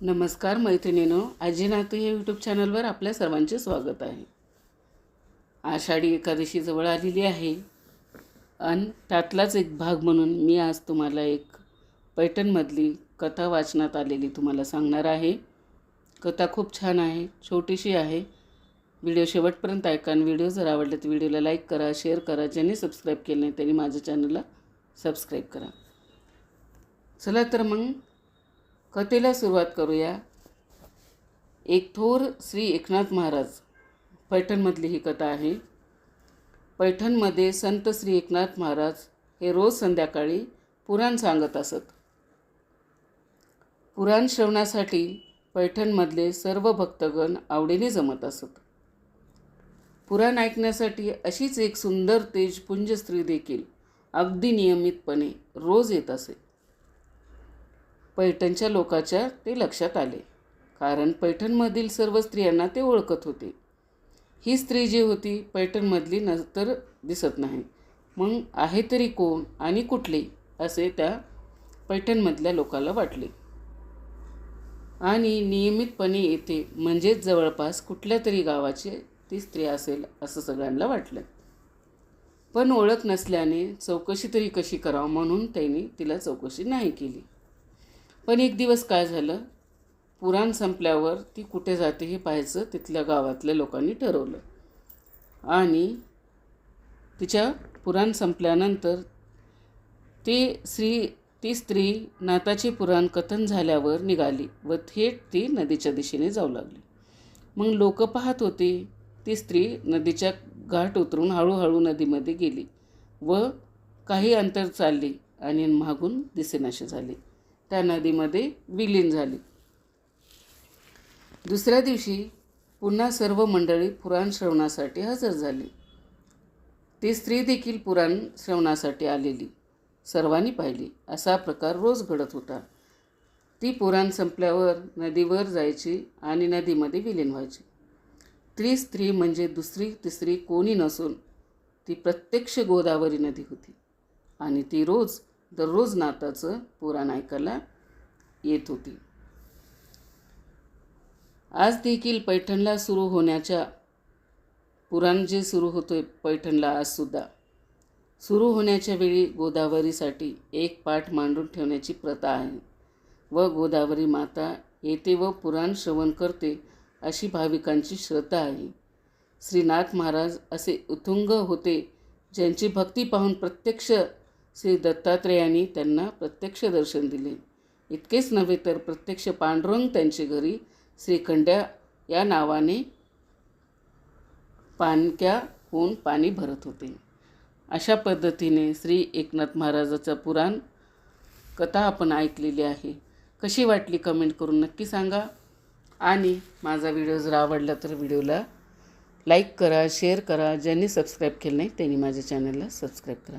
नमस्कार मैत्रिणीनो. आजी नातू या यूट्यूब चॅनलवर आपल्या सर्वांचे स्वागत आहे. आषाढी एकादशी जवळ आलेली आहे. आणि त्यातलाच एक भाग म्हणून मी आज तुम्हाला एक पैठणमधली कथा वाचनात आलेली तुम्हाला सांगणार आहे. कथा खूप छान आहे छोटीशी आहे. व्हिडिओ शेवटपर्यंत ऐका आणि व्हिडिओ जर आवडले तर व्हिडिओला लाईक करा शेअर करा ज्यांनी सबस्क्राईब केलं नाही त्यांनी माझ्या चॅनलला सबस्क्राईब करा. चला तर मग कथेला सुरुवात करूया. एक थोर श्री एकनाथ महाराज. पैठणमधली ही कथा आहे. पैठणमध्ये संत श्री एकनाथ महाराज हे रोज संध्याकाळी पुराण सांगत असत. पुराण श्रवणासाठी पैठणमधले सर्व भक्तगण आवडीने जमत असत. पुराण ऐकण्यासाठी अशीच एक सुंदर तेजपुंज स्त्री देखील अगदी नियमितपणे रोज येत असे. पैठणच्या लोकाच्या ते लक्षात आले. कारण पैठणमधील सर्व स्त्रियांना ते ओळखत होते. ही स्त्री जी होती पैठणमधली नंतर दिसत नाही. मग आहे तरी कोण आणि कुठली असे त्या पैठणमधल्या लोकाला वाटले. आणि नियमितपणे येते म्हणजेच जवळपास कुठल्या तरी गावाची ती स्त्री असेल असं सगळ्यांना वाटलं. पण ओळख नसल्याने चौकशी तरी कशी करावं म्हणून त्यांनी तिला चौकशी नाही केली. पण एक दिवस काय झालं? पुराण संपल्यावर ती कुठे जाते हे पाहायचं तिथल्या गावातल्या लोकांनी ठरवलं. आणि तिच्या पुराण संपल्यानंतर ती स्त्री ती स्त्री नाताचे पुराण कथन झाल्यावर निघाली व थेट ती नदीच्या दिशेने जाऊ लागली. मग लोक पाहत होते ती स्त्री नदीच्या घाट उतरून हळूहळू नदीमध्ये गेली व काही अंतर चालली आणि मागून दिसेनाशी झाली. त्या नदीमध्ये विलीन झाली. दुसऱ्या दिवशी पुन्हा सर्व मंडळी पुराण श्रवणासाठी हजर झाली. ती स्त्री देखील पुराण श्रवणासाठी आलेली. सर्वांनी पाहिली. असा प्रकार रोज घडत होता. ती पुराण संपल्यावर नदीवर जायची आणि नदीमध्ये विलीन व्हायची. ती स्त्री म्हणजे दुसरी तिसरी कोणी नसून ती प्रत्यक्ष गोदावरी नदी होती आणि ती रोज दररोज नाताचं पुराण ऐकायला येत होती. आज देखील पैठणला सुरू होण्याच्या पुराण जे सुरू होतोय पैठणला आजसुद्धा सुरू होण्याच्या वेळी गोदावरीसाठी एक पाठ मांडून ठेवण्याची प्रथा आहे व गोदावरी माता येते व पुराण श्रवण करते अशी भाविकांची श्रद्धा आहे. श्रीनाथ महाराज असे उतुंग होते ज्यांची भक्ती पाहून प्रत्यक्ष श्री दत्तात्रेयांनी त्यांना प्रत्यक्ष दर्शन दिले. इतकेच नव्हे तर प्रत्यक्ष पांडुरंग त्यांचे घरी श्रीखंड्या या नावाने पानक्या होऊन पाणी भरत होते. अशा पद्धतीने श्री एकनाथ महाराजाचं पुराण कथा आपण ऐकलेली आहे. कशी वाटली कमेंट करून नक्की सांगा. आणि माझा व्हिडिओ जर आवडला तर व्हिडिओला लाईक करा शेअर करा. ज्यांनी सबस्क्राईब केलं नाही त्यांनी माझ्या चॅनलला सबस्क्राईब करा.